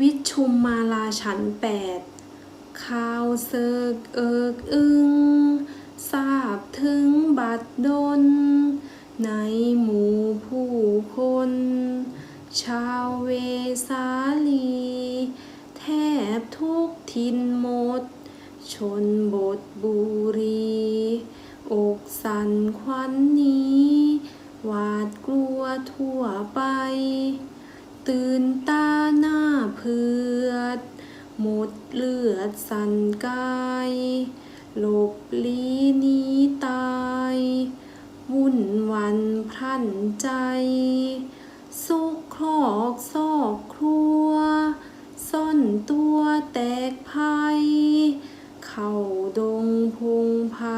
วิชุมมาลาฉันแปดข่าวเสิกเอิกอึงทราบถึงบัดดล ในหมู่ผู้คน ชาวเวสาลี แทบทุกทินหมด ชนบทบุรี อกสันควันนี้ หวาดกลัวทั่วไป ตื่นตาหน้า เพือด หมดเลือดสันกายหลบลีนีตาย วุ่นวันพรั่นใจ สุกครอกซอกครัว ซ่อนตัวแตกภัย เข้าดงพงไพร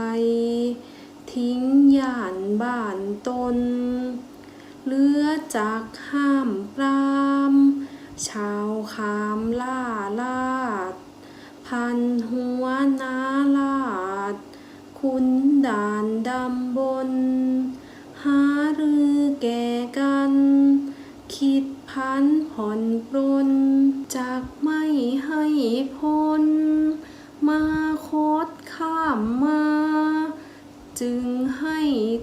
ทิ้งย่านบ้านตน เลือจากห้ามปราม ชา พันหัวนาลาด คุณด่านดำบน หารือแก่กัน คิดพันผ่อนปรนจากไม่ให้พ้น มาโคดข้ามมา จึงให้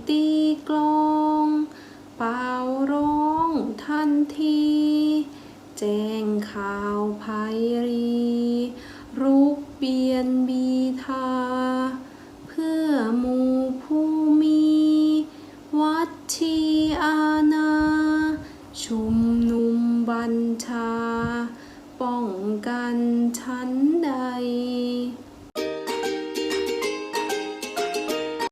ตีกลองเป่าร้องทันที แจ้งข่าวภัยรี เปียนบีทา เพื่อมูผู้มี วัดทีอาณาชุมนุมบัญชา ป้องกันชั้นใด